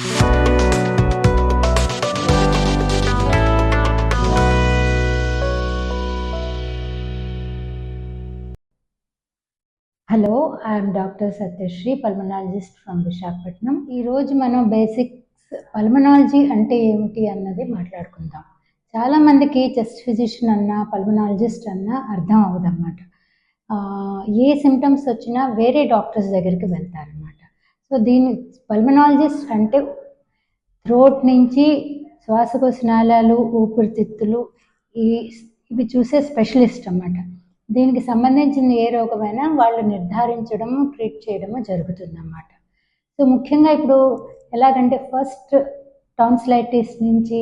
Hello I'm doctor Satyasri pulmonologist from Visakhapatnam ఈరోజు మనం basics pulmonology అంటే ఏమిటి అన్నది మాట్లాడుకుందాం. చాలామందికి చెస్ట్ ఫిజిషియన్ అన్నా పల్మనాలజిస్ట్ అన్నా అర్థం అవ్వదన్నమాట. ఏ సిమ్టమ్స్ వచ్చినా వేరే డాక్టర్స్ దగ్గరికి వెళ్తారు. సో దీన్ని పల్మనాలజిస్ట్ అంటే థ్రోట్ నుంచి శ్వాసకోశ నాళాలు ఊపిరితిత్తులు ఈ ఇవి చూసే స్పెషలిస్ట్ అన్నమాట. దీనికి సంబంధించిన ఏ రోగమైనా వాళ్ళు నిర్ధారించడం ట్రీట్ చేయడము జరుగుతుందన్నమాట. సో ముఖ్యంగా ఇప్పుడు ఎలాగంటే ఫస్ట్ టాన్సిలైటిస్ నుంచి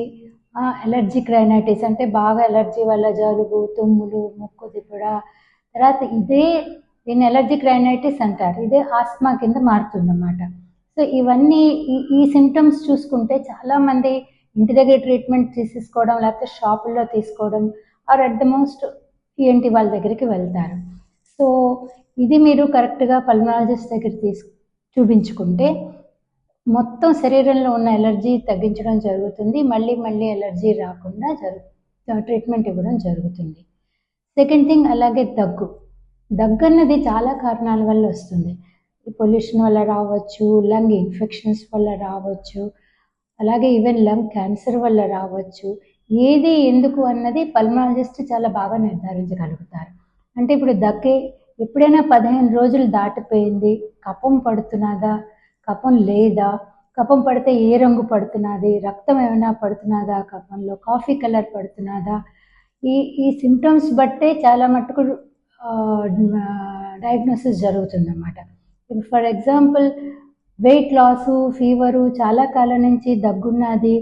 ఎలర్జిక్ రైనైటిస్ అంటే బాగా ఎలర్జీ వల్ల జలుబు తుమ్ములు ముక్కు తిప్పడ తర్వాత ఇదే దీన్ని ఎలర్జిక్ రైనైటిస్ అంటారు. ఇదే ఆస్మా కింద మారుతుందన్నమాట. సో ఇవన్నీ ఈ ఈ సిమ్టమ్స్ చూసుకుంటే చాలామంది ఇంటి దగ్గర ట్రీట్మెంట్ తీసుకోవడం లేకపోతే షాపుల్లో తీసుకోవడం ఆర్ అట్ ద మోస్ట్ ఏంటి వాళ్ళ దగ్గరికి వెళ్తారు. సో ఇది మీరు కరెక్ట్గా పల్మనాలజిస్ట్ దగ్గర తీసు చూపించుకుంటే మొత్తం శరీరంలో ఉన్న ఎలర్జీ తగ్గించడం జరుగుతుంది. మళ్ళీ మళ్ళీ ఎలర్జీ రాకుండా జరుగు ట్రీట్మెంట్ ఇవ్వడం జరుగుతుంది. సెకండ్ థింగ్ అలాగే దగ్గు. దగ్గు అన్నది చాలా కారణాల వల్ల వస్తుంది. పొల్యూషన్ వల్ల రావచ్చు లంగ్ ఇన్ఫెక్షన్స్ వల్ల రావచ్చు అలాగే ఈవెన్ లంగ్ క్యాన్సర్ వల్ల రావచ్చు. ఏది ఎందుకు అన్నది పల్మనాలజిస్ట్ చాలా బాగా నిర్ధారించగలుగుతారు. అంటే ఇప్పుడు దగ్గే ఎప్పుడైనా పదిహేను రోజులు దాటిపోయింది. కపం పడుతున్నదా? కపం లేదా? కపం పడితే ఏ రంగు పడుతున్నది? రక్తం ఏమైనా పడుతున్నదా కపంలో? Coffee colour పడుతున్నదా? ఈ ఈ సిమ్టమ్స్ బట్టే చాలా మటుకు డయాగ్నోసిస్ జరుగుతుందన్నమాట. ఇప్పుడు for example weight loss fever చాలా కాలం నుంచి దగ్గున్నది.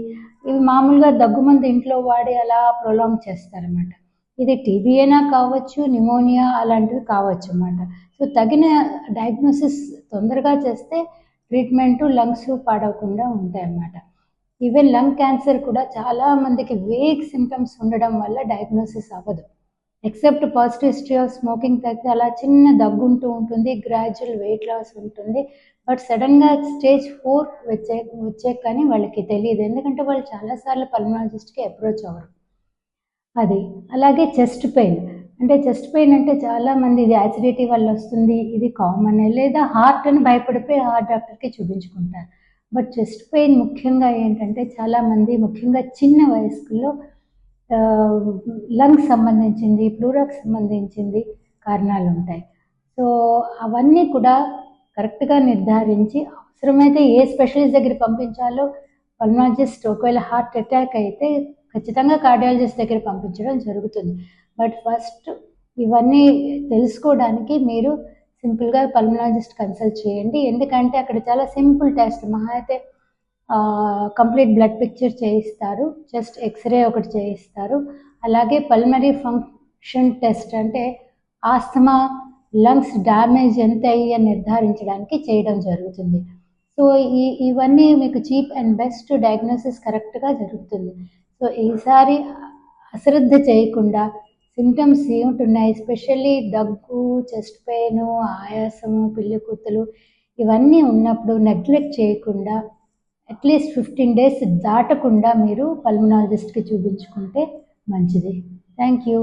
ఇవి మామూలుగా దగ్గు మందు ఇంట్లో వాడి అలా ప్రొలాంగ్ చేస్తారన్నమాట. ఇది టీబీ అయినా కావచ్చు నిమోనియా అలాంటివి కావచ్చు అన్నమాట సో తగిన డయాగ్నోసిస్ తొందరగా చేస్తే ట్రీట్మెంట్ లంగ్స్ పాడవకుండా ఉంటాయన్నమాట. ఈవెన్ లంగ్ క్యాన్సర్ కూడా చాలా మందికి వేగ్ సిమ్టమ్స్ ఉండడం వల్ల డయాగ్నోసిస్ అవ్వదు. Except positive history of smoking తగ్గితే అలా చిన్న దగ్గుంటూ ఉంటుంది గ్రాడ్యువల్ వెయిట్ లాస్ ఉంటుంది. బట్ సడన్గా స్టేజ్ ఫోర్ వచ్చే వచ్చే కానీ వాళ్ళకి తెలియదు ఎందుకంటే వాళ్ళు చాలాసార్లు పల్మనాలజిస్ట్కి అప్రోచ్ అవ్వరు. అది. అలాగే చెస్ట్ పెయిన్ అంటే చెస్ట్ పెయిన్ అంటే చాలామంది ఇది యాసిడిటీ వల్ల వస్తుంది ఇది కామన్ లేదా హార్ట్ అని భయపడిపోయి హార్ట్ డాక్టర్కి చూపించుకుంటారు. బట్ చెస్ట్ పెయిన్ ముఖ్యంగా ఏంటంటే చాలామంది ముఖ్యంగా చిన్న వయస్కుల్లో లంగ్స్ సంబంధించింది ప్లూరాకు సంబంధించింది కారణాలు ఉంటాయి సో అవన్నీ కూడా కరెక్ట్గా నిర్ధారించి అవసరమైతే ఏ స్పెషలిస్ట్ దగ్గర పంపించాలో పల్మాలజిస్ట్ ఒకవేళ హార్ట్ అటాక్ అయితే ఖచ్చితంగా కార్డియాలజిస్ట్ దగ్గర పంపించడం జరుగుతుంది. బట్ ఫస్ట్ ఇవన్నీ తెలుసుకోవడానికి మీరు సింపుల్గా పల్మనాలజిస్ట్ కన్సల్ట్ చేయండి. ఎందుకంటే అక్కడ చాలా సింపుల్ టెస్ట్ మహా అయితే కంప్లీట్ బ్లడ్ పిక్చర్ చేయిస్తారు. జస్ట్ ఎక్స్రే ఒకటి చేయిస్తారు. అలాగే పల్మరీ ఫంక్షన్ టెస్ట్ అంటే ఆస్తమా లంగ్స్ డ్యామేజ్ ఎంత అయ్యి అని నిర్ధారించడానికి చేయడం జరుగుతుంది. సో ఈ ఇవన్నీ మీకు చీప్ అండ్ బెస్ట్ డయాగ్నోసిస్ కరెక్ట్గా జరుగుతుంది. సో ఈసారి అశ్రద్ధ చేయకుండా సిమ్టమ్స్ ఏమిటున్నాయి? ఎస్పెషల్లీ దగ్గు చెస్ట్ పెయిన్ ఆయాసము పిల్లి కూతులు ఇవన్నీ ఉన్నప్పుడు నెగ్లెక్ట్ చేయకుండా అట్లీస్ట్ ఫిఫ్టీన్ డేస్ దాటకుండా మీరు పల్మనాలజిస్ట్కి చూపించుకుంటే మంచిది. Thank you